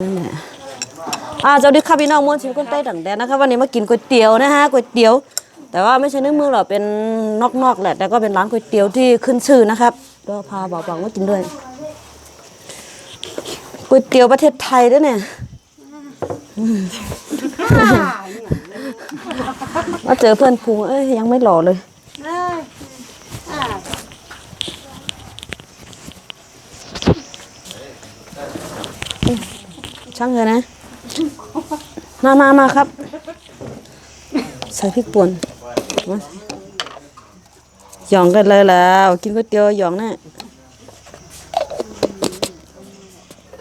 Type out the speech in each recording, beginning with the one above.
นั่นแหละอ่าสวัสดีค่ะพี่น้องมวลชิมคนใต้ดังแดนนะคะวันนี้มากินก๋วยเตี๋ยวนะฮะก๋วยเตี๋ยว แต่ว่าไม่ใช่ในเมืองหรอกเป็นนอกๆแหละแต่ก็เป็นร้านก๋วยเตี๋ยวที่ขึ้นชื่อนะครับก็พาบ่าวๆมากินด้วยก๋วยเตี๋ยวประเทศไทยด้วยเนี่ยมมาเจอเพื่อนพุงเอ้ยยังไม่หล่อเลย ช่างเถอะนะ มามามาครับ ใส่พริกป่นมาหยองกันเลยแล้วกินก๋วยเตี๋ยวหยองแน่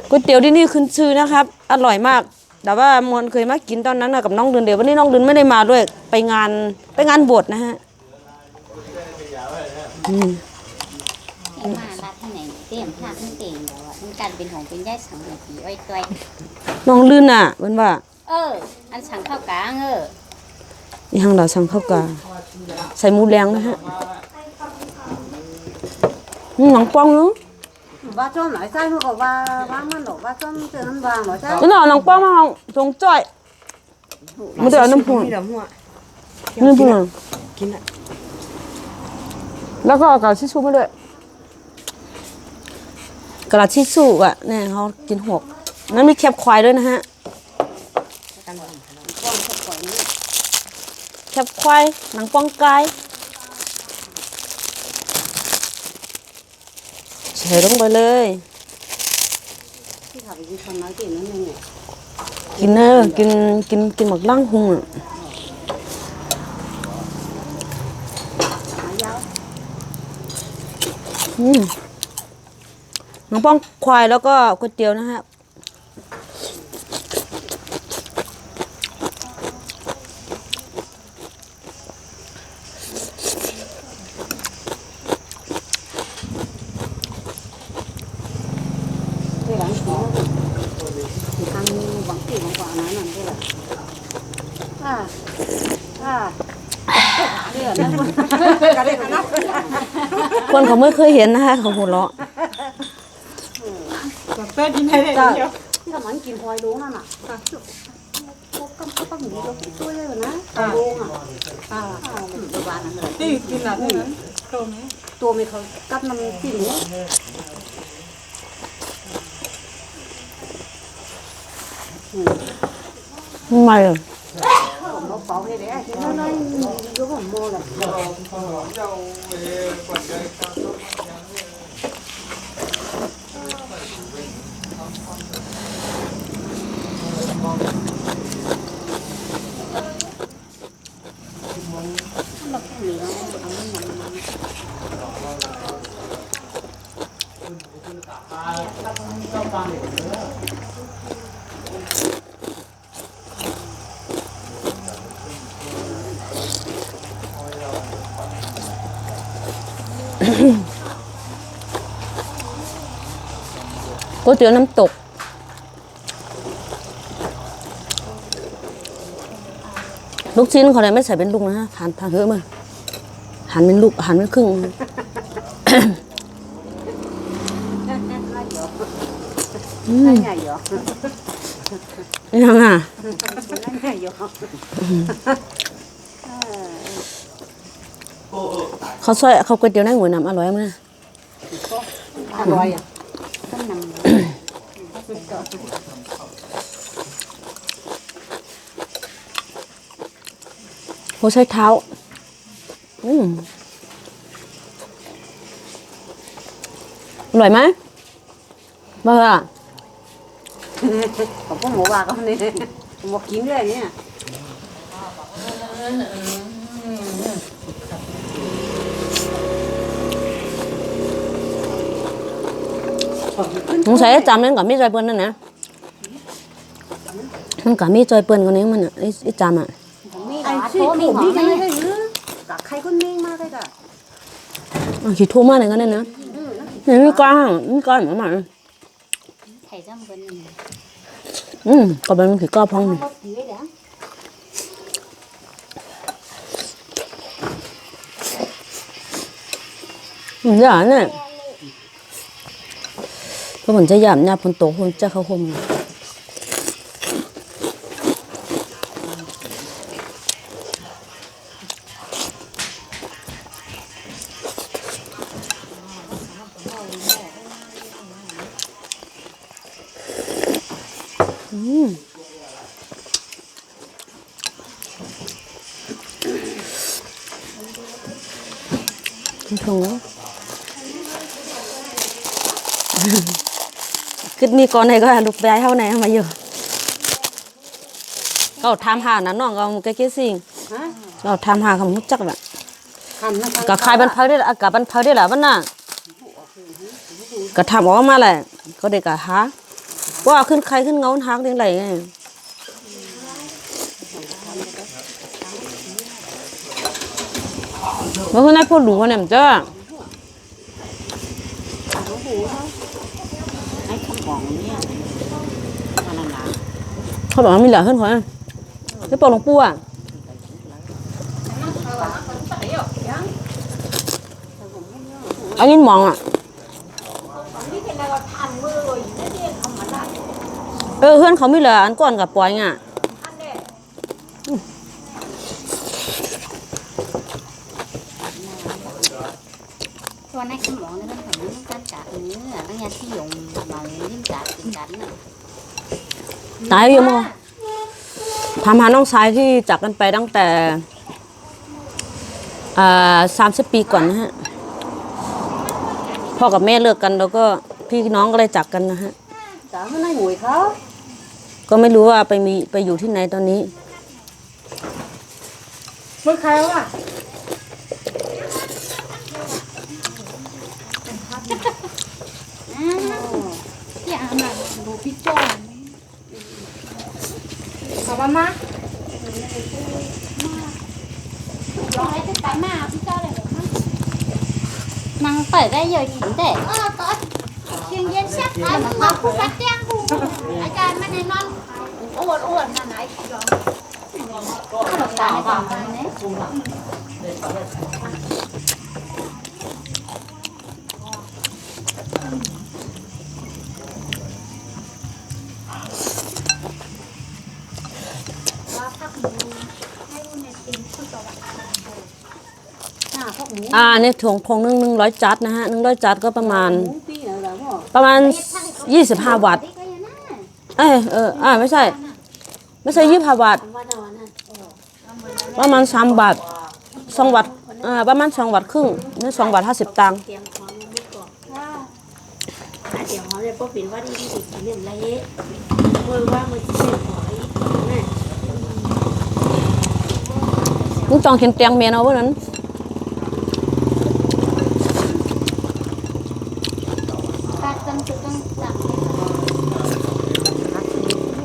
ก๋วยเตี๋ยวที่นี่ขึ้นชื่อนะครับ อร่อยมาก แต่ว่ามวลเคยมากินตอนนั้นนะกับน้องเดืนเดียววันนี้น้องเดืนไม่ได้มาด้วย ไปงานไปงานบวชนะฮะอ้มารัดที่ไหนเตรียมพลาดไม่เก่งเดี๋ยวอะมันการเป็นของเป็นย่ายสังนาทีอ้อยตัวน้องลื่นอะมันว่า เออ อันสังเข้ากลางเออนี่ห้างเราสั่งข้าวกาใส่หมูแดงนะฮะอืมหนังปองเนาะ ba cho nói sai mà có ba ba mà nó ba cho từ năm vàng nói sai นี่หน่อหนังปองมาเอาตรงจ้อยมันเดี๋ยวเอาน้ำพุ่น đi đấm hoa น้ำพุ่นกินอะแล้วก็เอากระดาษทิชชู่มาด้วย กระดาษทิชชู่อะเนี่ยเขากินหกนั้นมีแคบควายด้วยนะฮะแคบควายหนังปองไก่ใส่ลงไปเลยกินเนอกินกินกินหมักล่างหุงอะอืม หนังป้องควายแล้วก็ก๋วยเตี๋ยวนะฮะ cái bánh nó thì ăn bằng kiểu bằng quả nói làm thế là à à đây là nó cái đây là nó คนเขาไม่เคยเห็นนะคะเขาหัวเราะ cái cái món kim khoai đúng không ạ có có có có gì đâu cái chuối rồi nè à đúng à à đồ bán là นี่กินหลับได้ไหมโตไหมตัวมีเขากับน้ำจิ้มเนี่ยทำไมอะผม nó có cái đấy thì nó nó nó còn mua ก๋วยเตี๋ยวน้ำตก ลูกชิ้นเขาเลยไม่ใส่เป็นลูกนะฮะหั่นผ่าเยอะมาหั่นเป็นลูกหั่นเป็นครึ่ง hai ngày rồi ยังอะ hai ngày rồi เขาซอยเขาก๋วยเตี๋ยวในหัวน้ำอร่อยมั้ย à rồi à ต้อง นำเขาใช้เท้า อืมอร่อยไหมมาเถอะ không có mổ bạc không này một kín rồi nhé สงสัยจำเล่นกับมีจอยเปิ้ลนั่นนะมันกับมีจอยเปิ้ลคนนี้มันอะไอ้ไอ้จำอะ มีหรอ anh โท suy ษมี khổ หรอ đi ไหม cái này nữa cả khay con minh mà đây cả อะขี่ทั่วมากเลยกันเนี่ยนะนี่มีก้างมีก้าง ถุงขึ้นนี่ก่อนไหนก็ลูกไปเท่าไหนมาอยู่ก็ทำหานะน้องก็มันก็เกี่สิ่งเราทำหาคำมุจักแบบก็ขายบันเพักได้ละกับบันเพักได้ละบ้านน่ะก็ทำออกมาแหละก็เด็กก็หาว่าขึ้นใครขึ้นเงาหักเรื่องไรไง มันก็ได้พูดหลูเนี่ยมันจ้าให้คำบอกเนี่ยมันนั่นนะเขาบอกว่ามีเหลือขึ้นเขาไม่ปอกหลวงปู่อะอันนี้มองอะเออเพื่อนเขาไม่เหลืออันก่อนกับปอยอะ ตัวในขมองนี่มันของมันการกัดเนื้อตั้งแต่ที่ยงมาลิ้นกัดกินกันน่ะ ตายอยู่มั้งทำหาน้องชายที่จากกันไปตั้งแต่สามสิบปีก่อนนะฮะ พ่อกับแม่เลิกกันแล้วก็พี่น้องก็เลยจากกันนะฮะจ๋าไม่ได้หมวยเขาก็ไม่รู้ว่าไปมีไปอยู่ที่ไหนตอนนี้มือใครวะ อย่า มาดูพี่โจ้ขอบคุณมากร้อยจะไปมาพี่โจ้เลยนางเปิดได้เย องนี้หน้าพวกหมูอ่าเนี่ยถุงคงนึ่งหนึ่งร้อยจัดนะฮะหนึ่งร้อยจัดก็ประมาณหมูปีอะไรแบบว่าประมาณยี่สิบห้าวัตต์ก็ยังน่าเอยเอออ่าไม่ใช่ ไม่ใช่ยี่สิบห้าวัตต์วันนั้นนะประมาณสามบาทสองวัตต์อ่าประมาณสองวัตต์ครึ่งนี่สองบาทห้าสิบตังค์เตรียมของมือก่อนว่าเดี๋ยวเขาเลยพวกปิ่นว่าดีที่สุดเรื่องไรเอ๊ะมือว่ามือที่เสียหอยแม่มึงจองเขียนเตียงเมียเอาไว้นั้น การจำจุดต้องจับ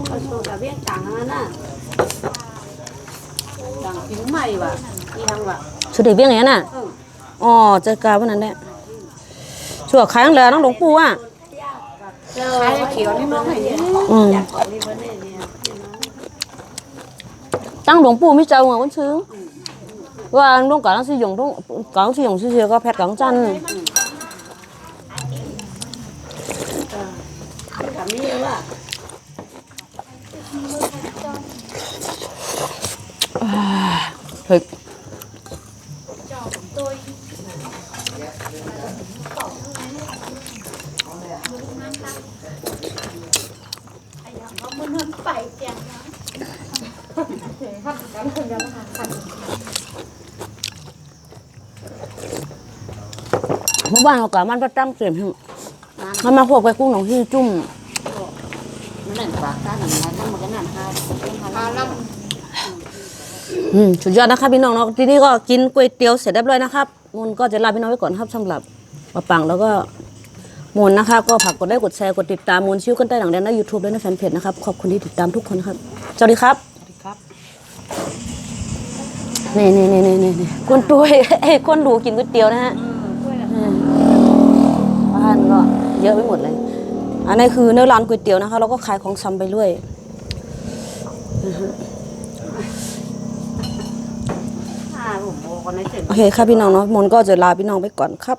เขาโชว์กับเบี้ยต่างกันนะต่างผิวใหม่ว่ะอีทาง ว่ะสุดเด็กเบี้ยงอย่างนั้นน่ะอ๋อเจอกาวันนั้นแหละชั่วขายตั้งแต่น้องหลวงปู่อะใช้เขียวนี่มันไหนเขียอืมนี่มันเนี่ยเนี่ยตั้งหลวงปู่ไม่เจ้าอะคนซึ้งว่าลุงก่อนต้องสิยงลุงก่อนต้องสิยงซื่อๆก็แพทย์กังจันทร์กันเฮ้ย เตียงเมื่อวานเรากับมันประจำเสียมให้มันมาพวกไปกุ้งหนองที่จุ่มมันนั่นปากตาหนังนั้นมันก็นั่นฮะพาลอืมสุดยอดนะครับพี่น้องเนาะทีนี้ก็กินก๋วยเตี๋ยวเสร็จเรียบร้อยนะครับมูลก็จะลาพี่น้องไว้ก่อนครับสำหรับปะปังแล้วก็ มูลนะครับก็ฝากกดไลค์กดแชร์กดติดตามมูลชิวกันใต้หลังแดนในยูทูบและในแฟนเพจนะครับขอบคุณที่ติดตามทุกคนครับสวัสดีครับครับนี่นี่นี่นี่นี่คนตัวเอ้ยคนดูกินก๋วยเตี๋ยวนะฮะอืมบ้านก็เยอะไปหมดเลย อันนี้คือเนื้อร้านก๋วยเตี๋ยวนะคะแล้วก็ขายของซ้ำไปเรื่อยอ่าผมโมกันในเจ็ดโอเคครับพี่น้องเนาะมนก็จะลาพี่น้องไปก่อนครับ